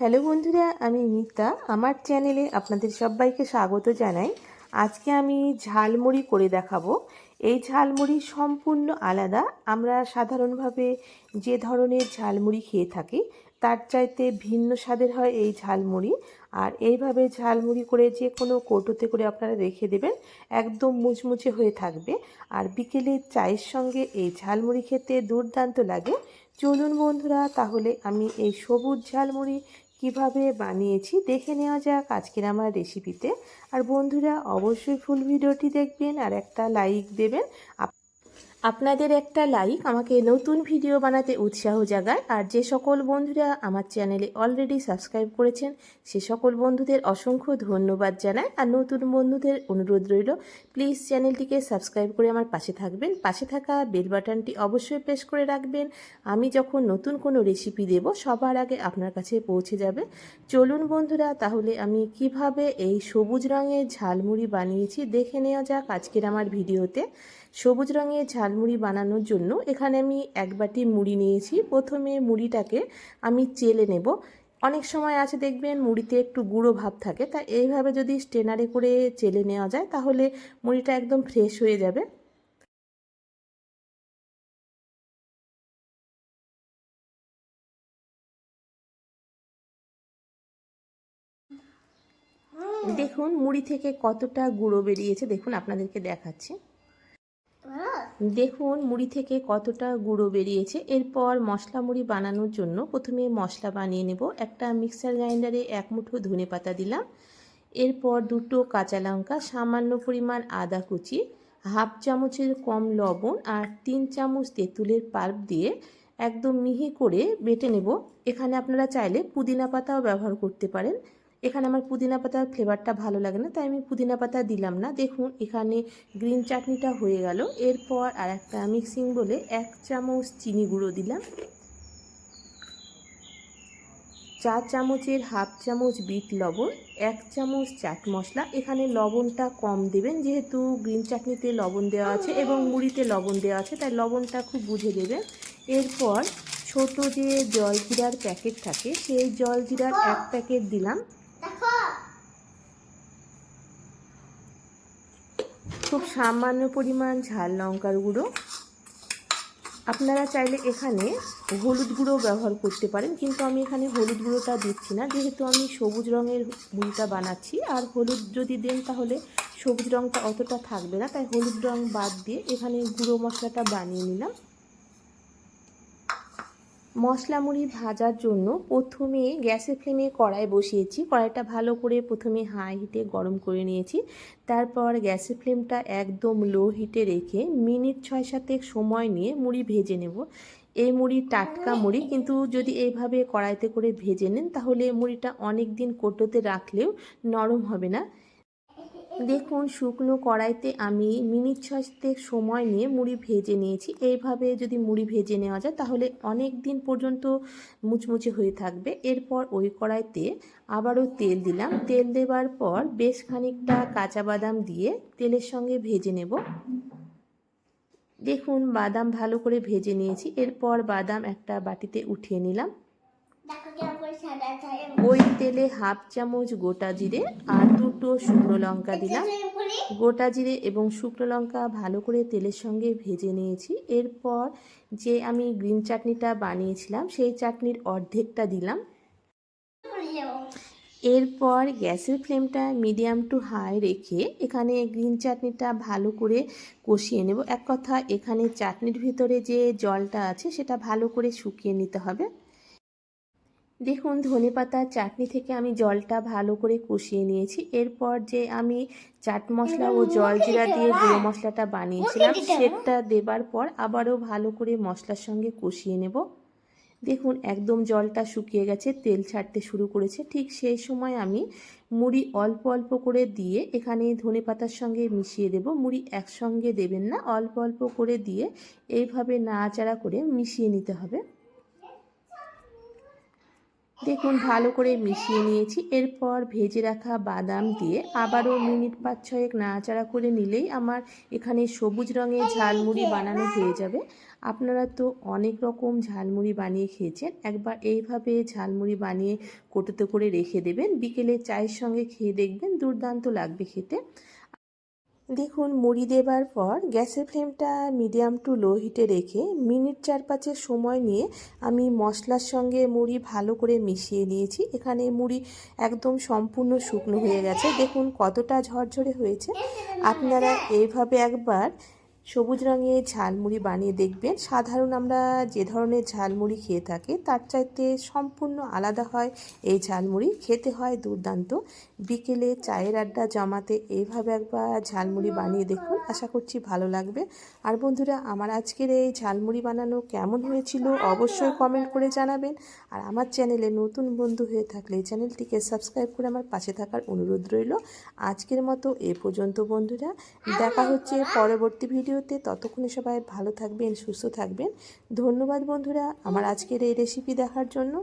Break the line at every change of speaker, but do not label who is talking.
Hello বন্ধুরা, আমি মিতা আমার চ্যানেলে আপনাদের সবাইকে স্বাগত জানাই। আজকে আমি ঝালমুড়ি করে দেখাবো। এই ঝালমুড়ি সম্পূর্ণ আলাদা। আমরা সাধারণভাবে যে ধরনের ঝালমুড়ি খেয়ে থাকি, তার চাইতে ভিন্ন স্বাদের হয় এই ঝালমুড়ি। আর এইভাবে ঝালমুড়ি করে যে কোনো কৌটোতে করে আপনারা রেখে দেবেন, একদম মুচমুচে হয়ে থাকবে। আর বিকেলে চায়ের সঙ্গে এই ঝালমুড়ি খেতে দুর্দান্ত লাগে। চলুন বন্ধুরা, তাহলে আমি এই সবুজ ঝালমুড়ি কীভাবে বানিয়েছি দেখে নেওয়া যাক আজকের আমার রেসিপিতে আর বন্ধুরা, অবশ্যই ফুল ভিডিওটি দেখবেন আর একটা লাইক দেবেন। আপনাদের একটা লাইক আমাকে নতুন ভিডিও বানাতে উৎসাহ জাগায়, আর যে সকল বন্ধুরা আমার চ্যানেলে অলরেডি সাবস্ক্রাইব করেছেন, সে সকল বন্ধুদের অসংখ্য ধন্যবাদ জানায় আর নতুন বন্ধুদের অনুরোধ রইল প্লিজ চ্যানেলটিকে সাবস্ক্রাইব করে আমার পাশে থাকবেন। পাশে থাকা বেল বাটনটি অবশ্যই প্রেস করে রাখবেন। আমি যখন নতুন কোনো রেসিপি দেব, সবার আগে আপনার কাছে পৌঁছে যাবে। চলুন বন্ধুরা, তাহলে আমি কীভাবে এই সবুজ রঙের ঝালমুড়ি বানিয়েছি, দেখে নেওয়া যাক আজকের আমার ভিডিওতে সবুজ রঙের ঝালমুড়ি বানানোর জন্য এখানে আমি এক বাটি মুড়ি নিয়েছি। প্রথমে মুড়িটাকে আমি চেলে নেব। অনেক সময় আছে দেখবেন মুড়িতে একটু গুঁড়ো ভাব থাকে তা এইভাবে যদি স্টেনারে করে চেলে নেওয়া যায় তাহলে মুড়িটা একদম ফ্রেশ হয়ে যাবে। দেখুন মুড়ি থেকে কতটা গুঁড়ো বেরিয়েছে দেখুন আপনাদেরকে দেখাচ্ছি। দেখুন মুড়ি থেকে কতটা গুঁড়ো বেরিয়েছে। এরপর মশলা মুড়ি বানানোর জন্য প্রথমে মশলা বানিয়ে নেব। একটা মিক্সার গ্রাইন্ডারে এক মুঠো ধনে পাতা দিলাম। এরপর দুটো কাঁচা লঙ্কা, সামান্য পরিমাণ আদা কুচি, হাফ চামচের কম লবণ আর তিন চামচ তেঁতুলের পাল্প দিয়ে একদম মিহি করে বেটে নেব। এখানে আপনারা চাইলে পুদিনা পাতাও ব্যবহার করতে পারেন। এখানে আমার পুদিনা পাতার ফ্লেভারটা ভালো লাগে না, তাই আমি পুদিনা পাতা দিলাম না। দেখুন, এখানে গ্রিন চাটনিটা হয়ে গেল। এরপর আর একটা মিক্সিং বলে এক চামচ চিনি গুঁড়ো দিলাম। চার চামচের হাফ চামচ বিট লবণ, এক চামচ চাট মশলা। এখানে লবণটা কম দেবেন, যেহেতু গ্রিন চাটনিতে লবণ দেওয়া আছে এবং মুড়িতে লবণ দেওয়া আছে, তাই লবণটা খুব বুঝে দেবেন। এরপর ছোট যে জলজিরার প্যাকেট থাকে, সেই জলজিরার এক প্যাকেট দিলাম খুব সামান্য পরিমাণ ঝাল লঙ্কার গুঁড়ো। আপনারা চাইলে এখানে হলুদ গুঁড়ো ব্যবহার করতে পারেন, কিন্তু আমি এখানে হলুদ গুঁড়োটা দিচ্ছি না। যেহেতু আমি সবুজ রঙের মুড়িটা বানাচ্ছি, আর হলুদ যদি দেন তাহলে সবুজ রঙটা অতটা থাকবে না। তাই হলুদ রঙ বাদ দিয়ে এখানে গুঁড়ো মশলাটা বানিয়ে নিলাম। মশলা মুড়ি ভাজার জন্য প্রথমে গ্যাসের ফ্লেমে কড়াই বসিয়েছি। কড়াইটা ভালো করে প্রথমে হাই হিটে গরম করে নিয়েছি। তারপর গ্যাসের ফ্লেমটা একদম লো হিটে রেখে মিনিট ছয় সাতেক সময় নিয়ে মুড়ি ভেজে নেব। এই মুড়ি টাটকা মুড়ি, কিন্তু যদি এইভাবে কড়াইতে করে ভেজে নেন, তাহলে মুড়িটা অনেক দিন কোটোতে রাখলেও নরম হবে না। দেখুন, শুকনো কড়াইতে আমি মিনিট ছয়েক সময় নিয়ে মুড়ি ভেজে নিয়েছি। এইভাবে যদি মুড়ি ভেজে নেওয়া যায়, তাহলে অনেক দিন পর্যন্ত মুচমুচে হয়ে থাকবে। এরপর ওই কড়াইতে আবারও তেল দিলাম। তেল দেবার পর বেশ খানিকটা কাঁচা বাদাম দিয়ে তেলের সঙ্গে ভেজে নেব। দেখুন, বাদাম ভালো করে ভেজে নিয়েছি। এরপর বাদাম একটা বাটিতে উঠিয়ে নিলাম। ওই তেলে হাফ চামচ গোটা জিরে আর দুটো শুকনো লঙ্কা দিলাম। গোটা জিরে এবং শুকনো লঙ্কা ভালো করে তেলের সঙ্গে ভেজে নিয়েছি। এরপর যে আমি গ্রিন চাটনিটা বানিয়েছিলাম সেই চাটনির অর্ধেকটা দিলাম। এরপর গ্যাসের ফ্লেমটা মিডিয়াম টু হাই রেখে এখানে গ্রিন চাটনিটা ভালো করে কষিয়ে নেব। এক কথা এখানে চাটনির ভিতরে যে জলটা আছে সেটা ভালো করে শুকিয়ে নিতে হবে। দেখুন ধনে পাতার চাটনি থেকে আমি জলটা ভালো করে কষিয়ে নিয়েছি। এরপর যে আমি চাট মশলা ও জল জিরা দিয়ে গুঁড়ো মশলাটা বানিয়েছিলাম সেটা দেবার পর আবারও ভালো করে মশলার সঙ্গে কষিয়ে নেব। দেখুন একদম জলটা শুকিয়ে গেছে তেল ছাড়তে শুরু করেছে। ঠিক সেই সময় আমি মুড়ি অল্প অল্প করে দিয়ে এখানে ধনে পাতার সঙ্গে মিশিয়ে দেব। মুড়ি একসঙ্গে দেবেন না অল্প অল্প করে দিয়ে এইভাবে নাড়াচাড়া করে মিশিয়ে নিতে হবে। দেখুন, ভালো করে মিশিয়ে নিয়েছি। এরপর ভেজে রাখা বাদাম দিয়ে আবারও মিনিট পাঁচ ছয়েক নাড়াচাড়া করে নিলেই আমার এখানে সবুজ রঙের ঝালমুড়ি বানানো হয়ে যাবে। আপনারা তো অনেক রকম ঝালমুড়ি বানিয়ে খেয়েছেন, একবার এইভাবে ঝালমুড়ি বানিয়ে কোটোতে করে রেখে দেবেন। বিকেলে চায়ের সঙ্গে খেয়ে দেখবেন, দুর্দান্ত লাগবে খেতে। দেখুন, মুড়ি দেবার পর গ্যাসের ফ্লেমটা মিডিয়াম টু লো হিটে রেখে মিনিট চার পাঁচের সময় নিয়ে আমি মশলার সঙ্গে মুড়ি ভালো করে মিশিয়ে নিয়েছি এখানে মুড়ি একদম সম্পূর্ণ শুকনো হয়ে গেছে। দেখুন কতটা ঝরঝরে হয়েছে। আপনারা এইভাবে একবার সবুজ রঙের ঝালমুড়ি বানিয়ে দেখবেন। সাধারণ আমরা যে ধরনের ঝালমুড়ি খেয়ে থাকি, তার চাইতে সম্পূর্ণ আলাদা হয় এই ঝালমুড়ি। খেতে হয় দুর্দান্ত। বিকেলে চায়ের আড্ডা জমাতে এইভাবে একবার ঝালমুড়ি বানিয়ে দেখুন, আশা করছি ভালো লাগবে। আর বন্ধুরা, আমার আজকের এই ঝালমুড়ি বানানো কেমন হয়েছিল অবশ্যই কমেন্ট করে জানাবেন। আর আমার চ্যানেলে নতুন বন্ধু হয়ে থাকলে চ্যানেলটিকে সাবস্ক্রাইব করে আমার পাশে থাকার অনুরোধ রইল। আজকের মতো এ পর্যন্ত বন্ধুরা। দেখা হচ্ছে পরবর্তী ভিডিওতে ততক্ষণে সবাই ভালো থাকবেন, সুস্থ থাকবেন। ধন্যবাদ বন্ধুরা, আমার আজকের এই রেসিপি দেখার জন্য।